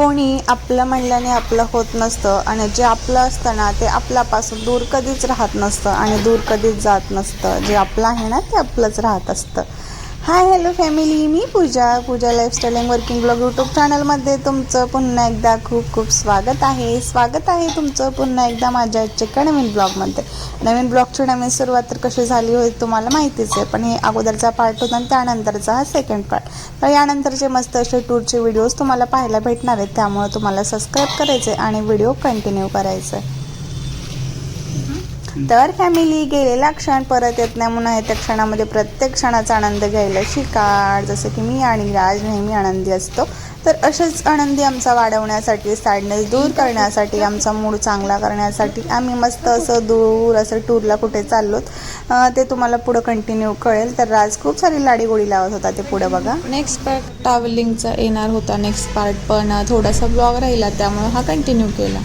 कोणी आपलं म्हणल्याने आपलं होत नसतं आणि जे आपलं असतं ना ते आपल्यापासून दूर कधीच राहत नसतं आणि दूर कधीच जात नसतं. जे आपलं आहे ना ते आपलंच राहत असतं. Hi hello family me Puja. Puja lifestyle and working blog YouTube चॅनलमध्ये तुमचं पुन्हा एकदा खूप खूप स्वागत आहे. स्वागत आहे तुमचं पुन्हा एकदा माझ्या आजच्या नवीन ब्लॉगमध्ये नवीन ब्लॉगची नवीन सुरुवात तर कशी झाली होती तुम्हाला माहितीच आहे पण हे अगोदरचा पार्ट होता आणि त्यानंतरचा हा सेकंड पार्ट तर यानंतरचे मस्त असे टूरचे व्हिडिओज तुम्हाला पाहायला भेटणार आहेत त्यामुळे तुम्हाला सबस्क्राईब करायचे आणि व्हिडिओ कंटिन्यू करायचं आहे तर फॅमिली गेलेला क्षण परत येत नाही. म्हणून आहे त्या क्षणामध्ये प्रत्येक क्षणाचा आनंद घ्यायला शिका जसं की मी आणि राज नेहमी आनंदी असतो. तर असेच आनंदी आमचा वाढवण्यासाठी सॅडनेस दूर करण्यासाठी आमचा मूड चांगला करण्यासाठी आम्ही मस्त असं दूर असं टूरला कुठे चाललोत ते तुम्हाला पुढं कंटिन्यू कळेल. तर राज खूप सारी लाडी गोडी लावत होता ते पुढं बघा. नेक्स्ट पार्ट ट्रॅव्हलिंगचा येणार होता. नेक्स्ट पार्ट पण थोडासा ब्लॉग राहिला त्यामुळे हा कंटिन्यू केला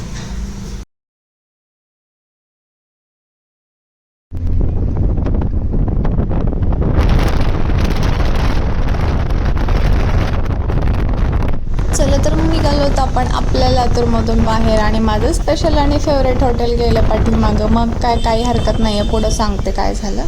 चला तर मग निघालो होतो आपण आपल्या लातूरमधून बाहेर आणि माझं स्पेशल आणि फेवरेट हॉटेल गेलं पाठीमागं. मग काय काही हरकत नाही आहे पुढं सांगते काय झालं.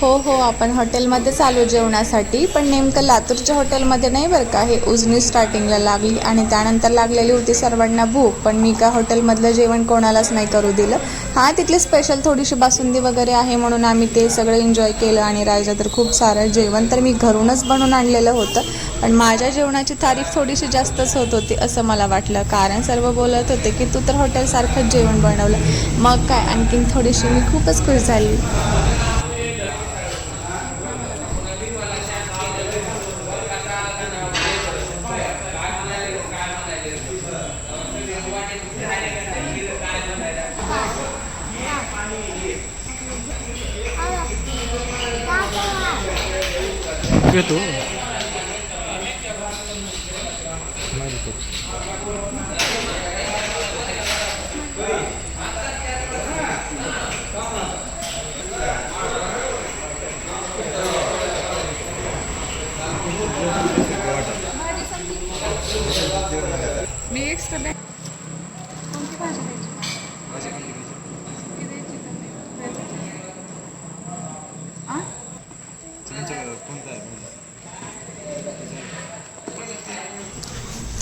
हो हो आपण हॉटेलमध्ये चालू जेवणासाठी पण नेमकं लातूरच्या हॉटेलमध्ये नाही बरं का? हे उजनी स्टार्टिंगला लागली आणि त्यानंतर लागलेली होती सर्वांना भूक पण मी का हॉटेलमधलं जेवण कोणालाच नाही करू दिलं. हां तिथली स्पेशल थोडीशी बासुंदी वगैरे आहे म्हणून आम्ही ते सगळं एन्जॉय केलं आणि राजा तर खूप सारं जेवण तर मी घरूनच बनवून आणलेलं होतं. पण माझ्या जेवणाची तारीफ थोडीशी जास्तच होत होती असं मला वाटलं. कारण सर्व बोलत होते की तू तर हॉटेलसारखंच जेवण बनवलं. मग काय आणखीन थोडीशी मी खूपच खुश झाली. घेतो मी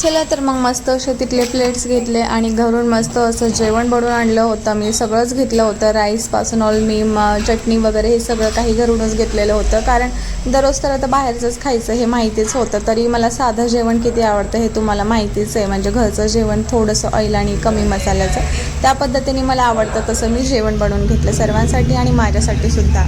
चला तर मग मस्त असे तिथले प्लेट्स घेतले आणि घरून मस्त असं जेवण बनवून आणलं होतं. मी सगळंच घेतलं होतं. राईसपासून ऑल मी चटणी वगैरे हे सगळं काही घरूनच घेतलेलं होतं. कारण दररोज तर आता बाहेरचंच खायचं हे माहितीच होतं. तरी मला साधं जेवण किती आवडतं हे तुम्हाला माहितीच आहे. म्हणजे घरचं जेवण थोडंसं ऑइल आणि कमी मसाल्याचं. त्या पद्धतीने मला आवडतं तसं मी जेवण बनवून घेतलं सर्वांसाठी आणि माझ्यासाठी सुद्धा.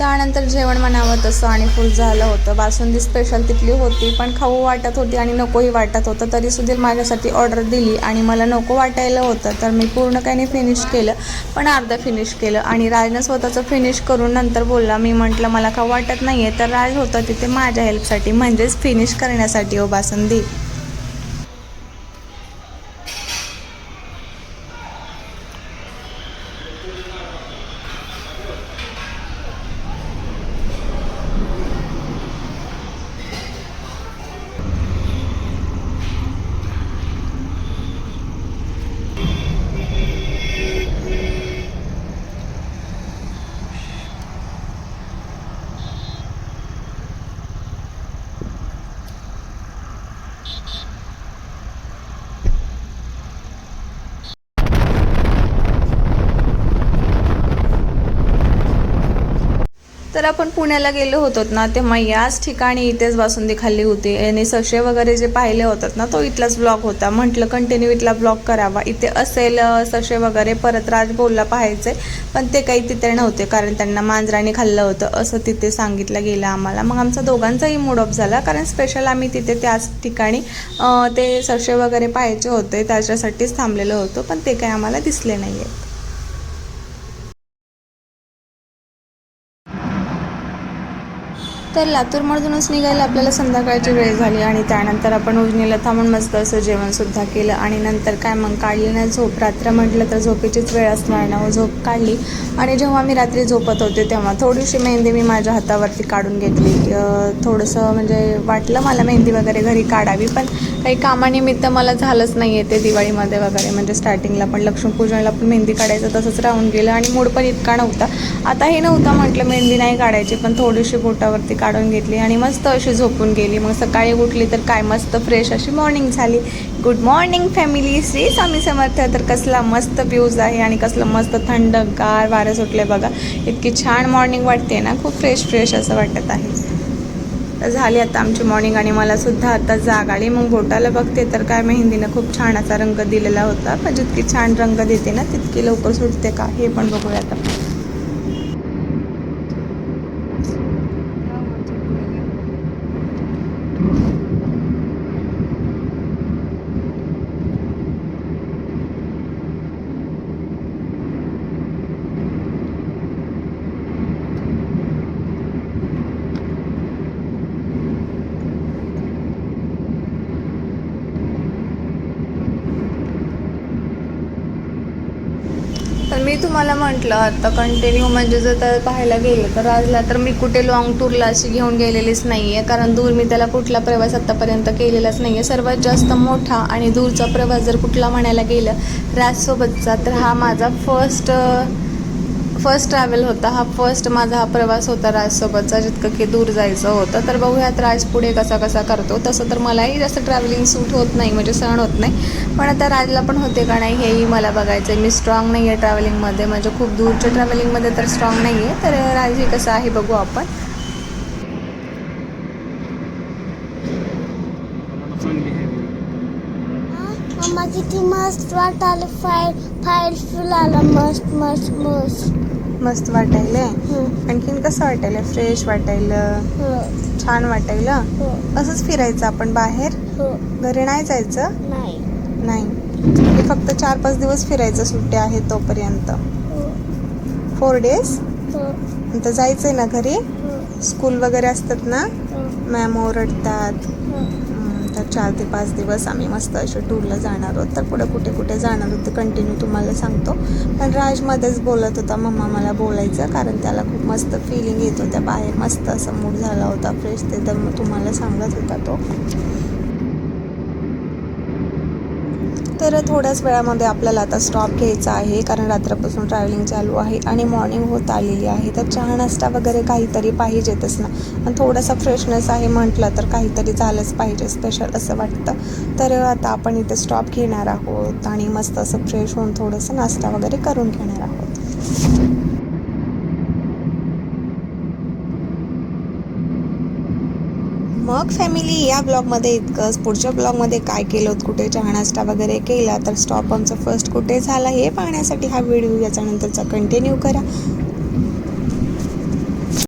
त्यानंतर जेवण म्हणावं तसं आणि फुल झालं होतं. बासुंदी स्पेशल तिथली होती पण खाऊ वाटत होती आणि नकोही वाटत होतं. तरी सुद्धा माझ्यासाठी ऑर्डर दिली आणि मला नको वाटायला होतं तर मी पूर्ण काही नाही फिनिश केलं पण अर्धं फिनिश केलं. आणि राजनं स्वतःचं फिनिश करून नंतर बोलला मी म्हटलं मला खाऊ वाटत नाही आहे तर राज होता तिथे माझ्या हेल्पसाठी म्हणजेच फिनिश करण्यासाठी हो बासुंदी. तर आपण पुण्याला गेलो होतो ना तेव्हा याच ठिकाणी इथेच बासुंदी खाल्ली होती. आणि सशे वगैरे जे पाहिले होतात ना तो इथलाच ब्लॉग होता. म्हटलं कंटिन्यू इथला ब्लॉग करावा. इथे असेल सशे वगैरे परत राज बोलला पाहायचे. पण ते काही तिथे नव्हते कारण त्यांना मांजराने खाल्लं होतं. असं तिथे सांगितलं गेलं आम्हाला. मग आमचा दोघांचाही मूड ऑफ झाला कारण स्पेशल आम्ही तिथे त्याच ठिकाणी ते सशे वगैरे पाहायचे होते. त्याच्यासाठीच थांबलेलो होतो पण ते काही आम्हाला दिसले नाही आहे तर लातूरमधूनच निघायला आपल्याला संध्याकाळची वेळ झाली आणि त्यानंतर आपण उजनीला थांबून मस्त असं जेवणसुद्धा केलं. आणि नंतर काय मग काढली ना झोप रात्र म्हटलं तर झोपेचीच वेळ असणार ना हो, झोप काढली. आणि जेव्हा मी रात्री झोपत होते तेव्हा थोडीशी मेहंदी मी माझ्या हातावरती काढून घेतली. थोडंसं म्हणजे वाटलं मला मेहंदी वगैरे घरी काढावी पण काही कामानिमित्त मला झालंच नाही आहे ते दिवाळीमध्ये वगैरे. म्हणजे स्टार्टिंगला पण लक्ष्मीपूजनाला पण मेहंदी काढायचं तसंच राहून गेलं आणि मूड पण इतका नव्हता. आता हे नव्हता म्हटलं मेहंदी नाही काढायची पण थोडीशी बोटावरती काढून घेतली आणि मस्त अशी झोपून गेली. मग सकाळी उठली तर काय मस्त फ्रेश अशी मॉर्निंग झाली. Good morning family Shri Swami Samarth. तर कसला मस्त व्ह्यूज आहे आणि कसलं मस्त थंडगार वारं सुटले बघा. इतकी छान मॉर्निंग वाटते ना खूप फ्रेश फ्रेश असं वाटत आहे. तर झाली आता आमची मॉर्निंग आणि मला सुद्धा आता जाग आली. मग बोटाला बघते तर काय मेहंदीनं खूप छान असा रंग दिलेला होता. पण जितकी छान रंग देते ना तितकी लवकर सुटते का? हे पण बघूया आता. तर मी तुम्हाला म्हटलं आता कंटिन्यू म्हणजे जर तर पाहायला गेलं तर राजला तर मी कुठे लॉंग टूरला अशी घेऊन गेलेलीच नाही आहे कारण दूर मी त्याला कुठला प्रवास आत्तापर्यंत केलेलाच नाही आहे सर्वात जास्त मोठा आणि दूरचा प्रवास जर कुठला म्हणायला गेलं राजसोबतचा तर हा माझा फर्स्ट फर्स्ट ट्रॅव्हल होता हा फर्स्ट माझा हा प्रवास होता राजसोबतचा जितकं की दूर जायचं होतं. तर बघूयात राज पुढे कसा कसा करतो. तसं तर मलाही जास्त ट्रॅव्हलिंग सूट होत नाही म्हणजे सहन होत नाही. पण आता राजला पण होते का नाही हेही मला बघायचं आहे मी स्ट्रॉंग नाही आहे ट्रॅव्हलिंगमध्ये म्हणजे खूप दूरच्या ट्रॅव्हलिंगमध्ये तर स्ट्रॉंग नाही आहे तर राजही कसं आहे बघू आपण मम्मा किती मस्त वाटायला फाईल फाईल फुलाला मस्त मस्त मस्त मस्त वाटायलंय. आणखीन कसं वाटायला फ्रेश वाटायलं छान वाटायलं. असंच फिरायचं आपण बाहेर. घरी नाही जायचं? नाही. नाही. हे फक्त चार पाच दिवस फिरायचं सुट्ट्या आहेत तोपर्यंत. फोर डेज नंतर जायचंय ना घरी? स्कूल वगैरे असतात ना? मॅम ओरडतात. तर चार ते पाच दिवस आम्ही मस्त असे टूरला जाणार आहोत. तर पुढे कुठे कुठे जाणार आहोत ते कंटिन्यू तुम्हाला सांगतो. पण राजमध्येच बोलत होता मम्मा मला बोलायचं कारण त्याला खूप मस्त फिलिंग येत होत्या. बाहेर मस्त असं मूड झाला होता फ्रेश ते तर मग तुम्हाला सांगत होता तो. तर थोड्याच वेळामध्ये आपल्याला आता स्टॉप घ्यायचा आहे कारण रात्रपासून ट्रॅव्हलिंग चालू आहे आणि मॉर्निंग होत आलेली आहे. तर चहा नाश्ता वगैरे काहीतरी पाहिजेतच ना. आणि थोडासा फ्रेशनेस आहे म्हटलं तर काहीतरी झालंच पाहिजे स्पेशल असं वाटतं. तर आता आपण इथे स्टॉप घेणार आहोत आणि मस्त असं फ्रेश होऊन थोडंसं नाश्ता वगैरे करून घेणार आहोत. मग फॅमिली या ब्लॉगमध्ये इतकंच. पुढच्या ब्लॉगमध्ये काय केलं कुठे चहा नाश्ता वगैरे केला तर स्टॉप आमचा फर्स्ट कुठे झाला हे पाहण्यासाठी हा व्हिडिओ याच्यानंतरचा कंटिन्यू करा.